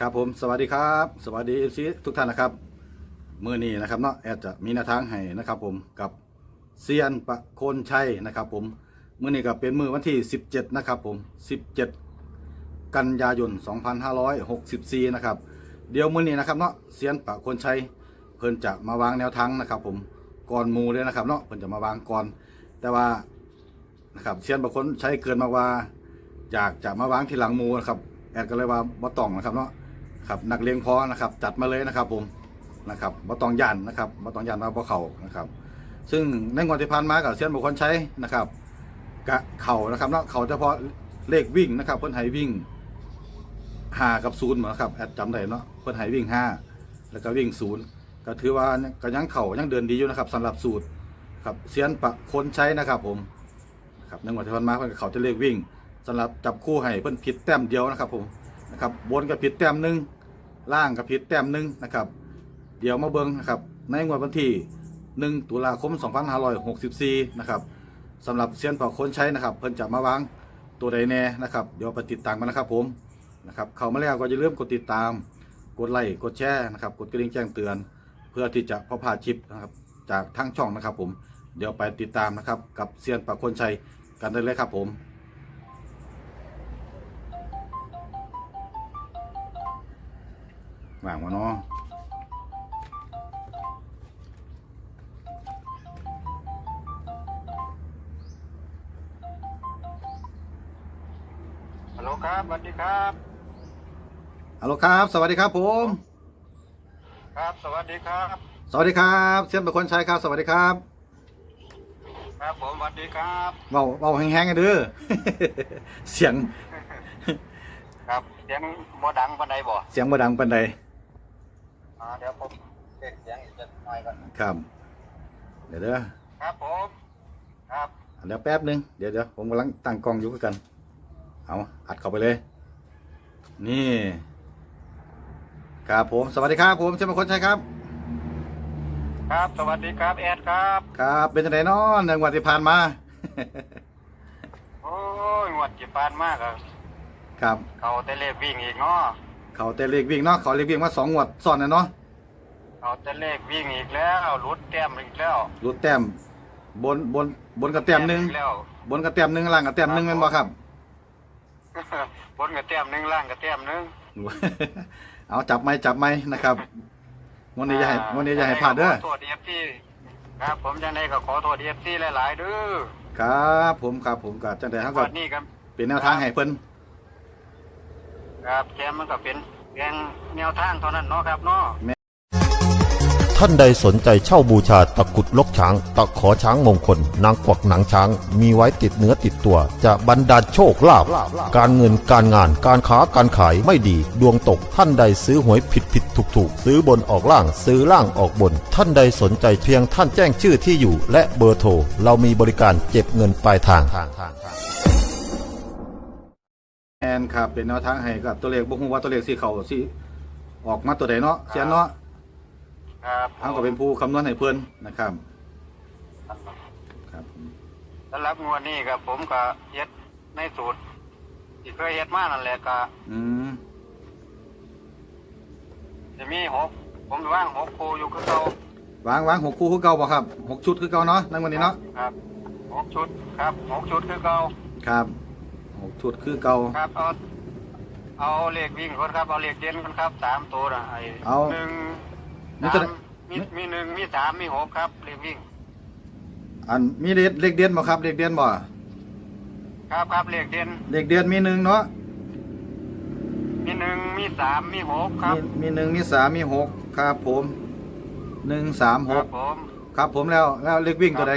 ครับผมสวัสดีครับ สวัสดีเอฟซีทุกท่านนะครับมือนี้นะครับเนาะแอดจะมีแนวทางให้นะครับผมกับเซียนประโคนชัยนะครับผมมือนี้ก็เป็นมือวันที่ 17 นะครับผม 17 กันยายน 2564 นะครับเดี๋ยวมือนี้นะครับเนาะเซียนประโคนชัยเพิ่นจะมาวางแนวทางนะครับผมก่อนมูเลยนะครับเนาะเพิ่นจะมาวางก่อน แต่ว่านะครับเซียนประโคนชัยเกินมาว่าอยากจะมาวางที่หลังมูนะครับแอดก็เลยว่าบ่ต้องนะครับเนาะ ครับนักเลี้ยงพอนะครับ จัดมาเลยนะครับผมนะครับบ่ต้องยันนะครับบ่ต้องยันว่าบ่เข่านะครับ ซึ่งในงวดที่ผ่านมากับเซียนบุคคลใช้นะครับกะเข่านะครับเนาะเข่าเฉพาะเลขวิ่งนะครับเพิ่นให้วิ่งห้ากับศูนย์เหมือนครับแอดจำได้เนาะเพิ่นให้วิ่งห้าแล้วก็วิ่งศูนย์ก็ถือว่าก็ยังเข่ายังเดินดีอยู่นะครับสำหรับสูตรครับเซียนปะคนใช้นะครับผมนะครับในงวดที่ผ่านมาเพิ่นเขาจะเลขวิ่งสำหรับจับคู่ให้เพิ่นผิดแต้มเดียวนะครับผมนะครับบนกับผิดแต้มหนึ่ง ล่างกับผิดแต้มหนึ่งนะครับ เดี๋ยวมาเบิ่งนะครับ ในงวดวันที่ 1 ตุลาคม 2564 นะครับสำหรับเซียนปอกคนใช้นะครับ เพิ่นจะมาวางตัวใดแน่นะครับ เดี๋ยวไปติดตามกันนะครับผมนะครับเข้ามาแล้วก็อย่าลืมกดติดตาม กดไลค์ กดแชร์นะครับ กดกระดิ่งแจ้งเตือน เพื่อที่จะพอพาชิปนะครับจากทั้งช่องนะครับผม เดี๋ยวไปติดตามนะครับกับเซียนปอกคนชัยกันได้เลยครับผม ว่างวะเนาะฮัลโหลครับสวัสดีครับฮัลโหลครับ สวัสดีครับผม ครับ สวัสดีครับ สวัสดีครับเซียนเป็นคนใช้ครับ สวัสดีครับ ครับผมสวัสดีครับเบาเบาแห้งๆกันเด้อ เสียง ครับเสียงบ่ดังปานใดบ่ เสียงบ่ดังปานใด อ่าเดี๋ยวผมเช็คเสียงอีกจักหน่อยก่อนครับเดี๋ยวเด้อครับผมครับเดี๋ยวแป๊บหนึงเดี๋ยวเดี๋ยวผมกำลังตั้งกล้องอยู่คือกัน เอาอัดเข้าไปเลย นี่ ครับผมสวัสดีครับผมเซียนเป็นคนใช้ครับ ครับ สวัสดีครับแอดครับ ครับ เป็นจังไดเนาะในวันที่ผ่านมา โอ้ยงวดจีปานมากอะครับ เขาแต่เลขวิ่งอีกเนาะ เขาแต่เลขวิ่งเนาะเขาเลขวิ่งมาสองงวดซ้อนนะเนาะเขาแต่เลขวิ่งอีกแล้วรุดแต้มอีกแล้วรูดแต้มบนบนบนกระแต้มหนึ่งอีกแล้ว บนกระแต้มหนึ่งล่างกระแต้มหนึ่งแม่นบ่ครับ บนกับแต้มหนึงล่างกับแต้มหนึงเอาจับไม้จับไม้นะครับวันนี้อย่าให้วันนี้อย่าให้พลาดเด้อขอโทษเอฟซีครับ ผมจังไดก็ขอโทษเอฟซีหลาย ๆเด้อครับ ผมครับผมก็จังได๋ครับก็วันนี้ครับเป็นแนวทางให้เพิ่น ครับแกมันก็เป็นเพียงแนวทางเท่านั้นเนาะครับเนาะท่านใดสนใจเช่าบูชาตะกรุดลกช้าง ตะขอช้างมงคล นางกวักหนังช้าง มีไว้ติดเนื้อติดตัว จะบรรดาลโชคลาภการเงินการงานการค้าการขายไม่ดี ดวงตกท่านใดซื้อหวยผิดผิดถูกถูกซื้อบนออกล่างซื้อล่างออกบน ท่านใดสนใจเพียงท่านแจ้งชื่อที่อยู่ และเบอร์โทรเรามีบริการเก็บเงินปลายทางแอ นครับเป็นแนวทางให้กับตัวเลขบ่ฮู้ว่าตัวเลขสิเข้าสิออกมาตัวใดเนาะเสียนเนาะครับเฮาก็เป็นผู้คำนวณให้เพิ่นนะครับ ครับผมสำหรับงวดนี้ครับผมก็เฮ็ดในสูตรที่เคยเฮ็ดมานั่นแหละก็อืมจะมีหกผมว่างหกคู่อยู่คือเก่าวางวางหกคู่คือเก่าบ่ครับหกชุดคือเก่าเนาะในวันนี้เนาะครับหกชุดครับหกชุดคือเก่าครับ หกชุดคือเก่า ครับเอาเอาเลขวิ่งคนครับ เอาเลขเด่นคนครับสามตัวนะไอ้เอาหนึ่งนี่สาจะมมีมีหนึ่งมีสามมีหกครับเลขวิ่ง อันมีเลขเลขเดือนบ่ครับเลขเดือนบ่ครับครับเลขเด่นเลขเดือนมีหนึ่งเนาะมีหนึ่งมีสามมีหกครับ มีมีหนึ่งมีสามมีหกครับผมหนึ่งสามหครักบผม ครับผมแล้วแล้วเลขวิ่งตัวใด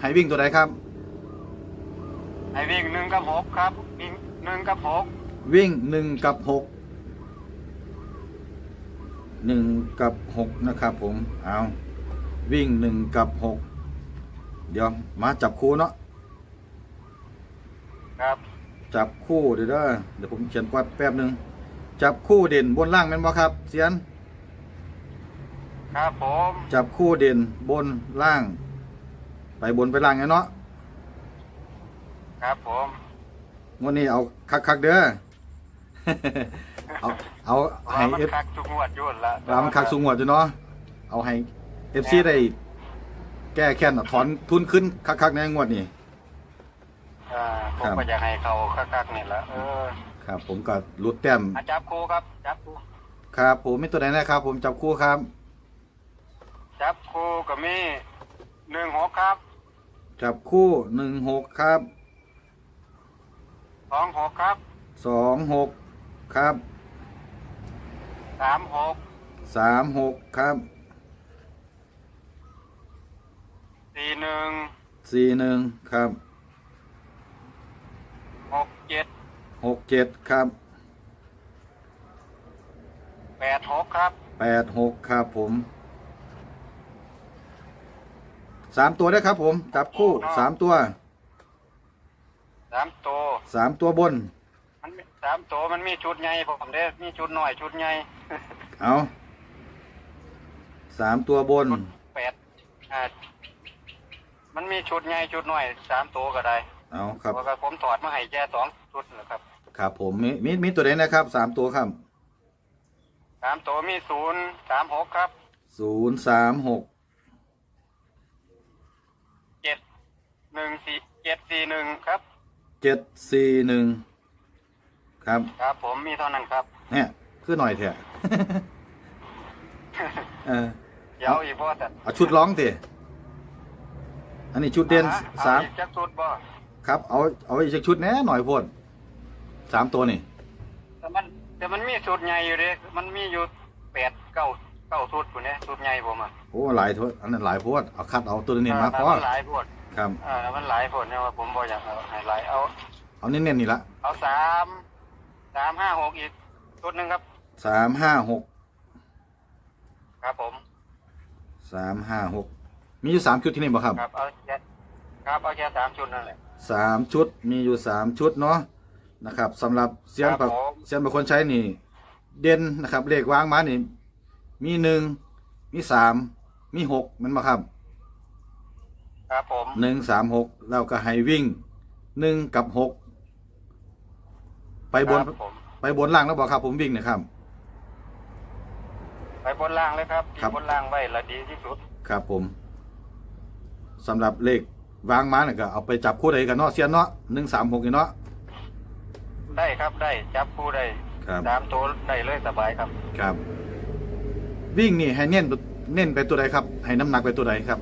ให้วิ่งตัวใดครับ ไอ้วิ่งหนึ่งกับหกครับวิ่งหนึ่งกับหกวิ่งหนึ่งกับหกหนึ่งกับหกนะครับ ผมเอาวิ่งหนึ่งกับหกเดี๋ยวมาจับคู่เนาะครับจับคู่เดี๋ยวเด้อเดี๋ยวผมเขียนกวาดแป๊บหนึ่งจับคู่เด่นบนล่างแม่นบ่ครับเสียนครับผมจับคู่เด่นบนล่าง ไปบนไปล่างไงเนาะ ครับผมวันนี้เอาคักๆเด้อ เอาเอาว่าให้มันเอฟคักทุกงวดอยุ่นละรามคักสูงหัวจ้ะเนาะ เอาให้เอฟซีได้แก้แค้นถอนทุนขึ้นคักๆในงวดนี้ อ่าผครัมบก็อยากให้เขาคักๆนี่แหละเออครับ ผมก็รุดแต้ม อาจับครูครับ จับครูครับผมมีตัวไหนนะครับ ผมจับคู่ครับ จับครูก็มีหนึ่งหกครับ จับคู่หนึ่งหกครับ สองหกครับสองหกครับสามหกสามหกครับสี่หนึ่งสี่หนึ่งครับหกเจ็ดหกเจ็ดครับแปดหกครับแปดหกครับผมสามตัวได้ครับผมจับคู่สามตัว สามตัวสามตัวบน มันมีสามตัวมันมีชุดใหญ่ผมเด้มีชุดหน่อยชุดใหญ่เอาสามตัวบน แปดอ่ามันมีชุดใหญ่ชุดหน่อยสามตัวก็ได้เอาครับ เพราะว่าผมถอดมาให้แค่สองชุดนะครับครับผมมีมีมีตัวไหนนะครับสามตัวครับสามตัวมีศูนย์สามหกครับศูนย์สามหกเจ็ดหนึ่งสี่เจ็ดสี่หนึ่งครับ เจ็ดสี่หนึ่งครับครับผมมีเท่านั้นครับเนี่ยคือหน่อยเถอะ เออเดี๋ยวอีกพ่อแต่เอาชุดร้องสิอันนี้ชุดเด่นอสามอีกจักชุดบ่ครับ เอาเอาอีกสักชุดแหน่หน่อยโพดสามตัวนี่แต่มันแต่มันมีชุดใหญ่อยู่เด้มันมีอยู่แปดเก้าเก้าชุดอยู่เนี่ยชุดใหญ่ผมอะโอ้หลายโทษอันนั้นหลายโพดเอาคัดเอาตัวเน้นมาพอมันหลายพวด ครับ อ่ามันหลายพวดเนี่ยว่าผมบ่อยากเอาให้หลายเอา เอาเน้นๆนี่ละเอาสามสามห้าหกอีกชุดหนึ่งครับ สามห้าหกครับผมสามห้าหกมีอยู่สามชุดที่นี่บ่ครับครับเอาแค่ครับเอาแค่สามชุดนั่นแหละ สามชุดมีอยู่สามชุดเนาะนะครับสำหรับเซียนครัปะบผมเซียนบางคนใช้นี่ เด่นนะครับเลขวางมานี่ มีหนึ่งมีสามมีหกแมันมาครับ ครับผมหนึ่งสามหกแล้วก็ให้วิ่งหนึ่งกับหกไปบนครับผมไปบนล่างแล้วบอกครับ ผมวิ่งเนะครับ ไปบนล่างเลยครับครับบนล่างไว้ละดีที่สุด ครับผมสำหรับเลขวางมาเนี่ยก็เอาไปจับคู่ใดกันเนาะเซียนเนาะหนึ่งสามหกเนาะได้ครับได้จับคู่ได้ครับสามตัวได้เลยสบายครับ ครับ วิ่งนี่ให้เน้นเน้นไปตัวใดครับ ให้น้ำหนักไปตัวใดครับ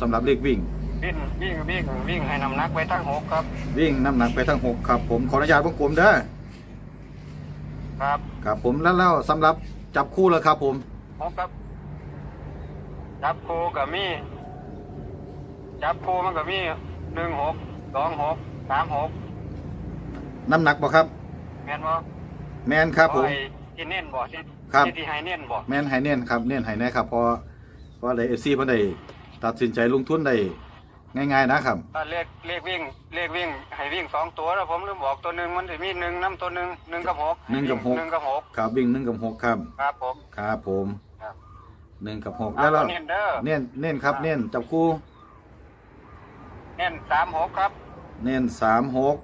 สำหรับเลขวิ่ง วิ่งวิ่งวิ่งวิ่งให้น้ำหนักไว้ทั้งหกครับ วิ่งน้ำหนักไปทั้งหกครับ ผมขออนุญาตวงกลมเด้อครับครับผมแล้วแล้วสำหรับจับคู่แล้วครับ ผมหกครับ จับคู่กับมี จับคู่มันก็มีหนึ่งหกสองหกสามหกน้ำหนักบ่ครับ แม่นบ่แมนครับผม ไอ้ที่เน้นบ่ที่ครับ ที่ที่ให้เน้นบ่แมนให้เน้นครับเน้นให้แน่ครับเพอเพราะเลยเอซีเพิ่นได้ตัดสินใจลงทุนได้ ง่าย ๆ นะครับถ้าเลขเลขวิ่งเลขวิ่งให้วิ่งสองตัวแล้วผมลืมบอกตัวหนึ่งมันจะมีหนึ่งน้ำตัวหนึ่งหนึ่งกับหกหนึ่งกับหก หนึ่งกับหกครับวิ่งหนึ่งกับหกครับครับผม ครับผมครับ หนึ่งกับหกเอาแล้วเราตัวเน้นเด้อเน้นเน้นครับเน้นจับคู่เน้นสามหกครับเน้นสามหก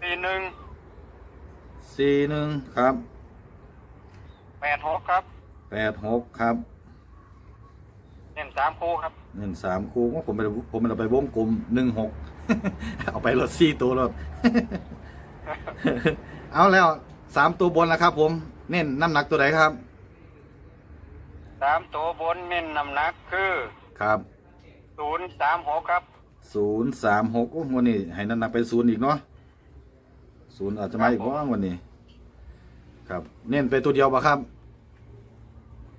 สี่หนึ่งสี่หนึ่งครับแปดหกครับแปดหกครับ เน้นสามคู่ครับเน้นสามคู่ว่าผมไปผมไปเอาไปวงกลมหนึ่งหกเอาไปรถสี่ตัวรถเอาแล้วสามตัวบนแล้วครับ ผมเน้นน้ำหนักตัวไหนครับสามตัวบนเน้นน้ำหนักคือครับศูนย์สามหกครับศูนย์สามหกวันนี้ให้น้ำหนักไปศูนย์อีกเนาะศูนย์อาจจะมาอีกว่าวันนี้ ครับ เน้นไปตัวเดียวปะครับ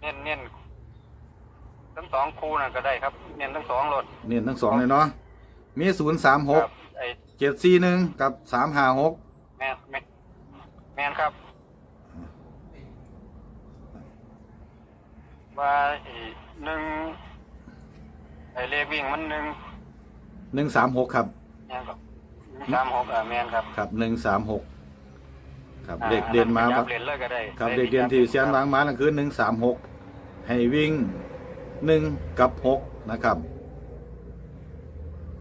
เน้นเน้น ทั้งสองคู่นั่นก็ได้ครับเน้นทั้งสองรถเน้นทั้งสองเลยเนาะมีศูนย์สามหกครับไอ้เจ็ดสี่หนึ่งกับสามห้าหกแมนแมนแมนครับ ว่าไอ้หนึ่งไอ้เลขวิ่งมันหนึ่งหนึ่งสามหกครับ แมนครับหนึ่งสามหกอะแมนครับครับหนึ่งสามหกครับอ่าเด็กเด่นมาอัครับขยับเด่นเลยก็ได้ครับได้เด็กเด่นที่เสียนวางมานั่นคือหนึ่งสามหกให้วิ่ง หนึ่งกับหกนะครับ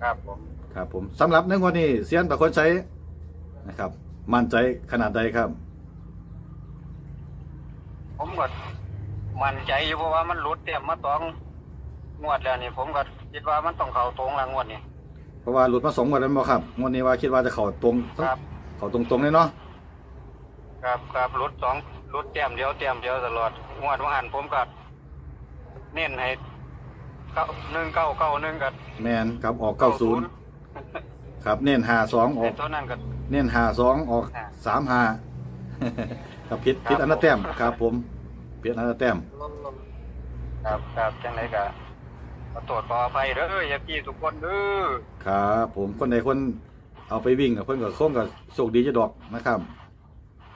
ครับผมครับผมสำหรับในวันนี้เสียนประคนใช้นะครับ มั่นใจขนาดใดครับ ผมก็มั่นใจอยู่เพราะว่ามันหลุดเต็มมาสองงวดแล้วนี่ผมก็คิดว่ามันต้องเข้าตรงละงวดนี่เพราะว่าหลุดมาสองงวันแล้วบ่ครับงวดนี้ว่าคิดว่าจะเข้าตรงครับ เข้าตรงๆเลยเนาะครับครับหลุดสองหลุดเต็มเดียวเต็มเดียวตลอดงวดว่าหันผมก็ เน้นให้เก้าหนึ่งเก้าเก้าหนึ่งกับแมนครับออก90ครับเน้น52ออไอ้ก ตัวนั้นก็เน้น52ออกอ่า35ครับผิดครับผิดอันละแต้มผมครับผมผิดอันละแต้มครับครับจังไรก็ขอโทษขออภัยเด้ออย่าพี่ทุกคนเด้อครับผมคนใดคนเอาไปวิ่งกับเพิ่นก็คงก็โชคดีจะดอกนะครับ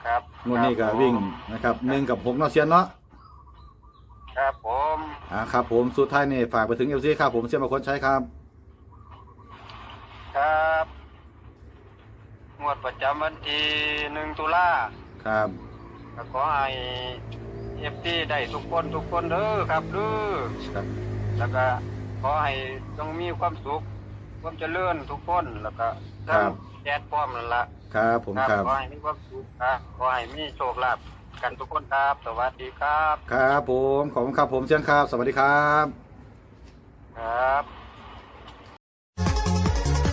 ครับงวดนี้ก็ครับวิ่งนะครับหนึ่งกับหกเนาะเซียนเนาะ ครับผมอ่าครับผมสุดท้ายนี่ฝากไปถึงเอฟซีครับผมเซียนมาคนใช้ครับ ครับงวดประจำวันที่หนึ่งตุลาครับก็ขอให้เอฟซีได้ทุกคนทุกคนเด้อครับเด้อครับแล้วก็ขอให้ต้องมีความสุข ความเจริญทุกคนแล้วก็ครับแอดพร้อมนั่นละครับผมครับ ขอให้มีความสุขครับขอให้มีโชคลาภ กันทุกคนครับ สวัสดีครับ ครับผม ขอบคุณครับผมเซียนครับ สวัสดีครับ ครับ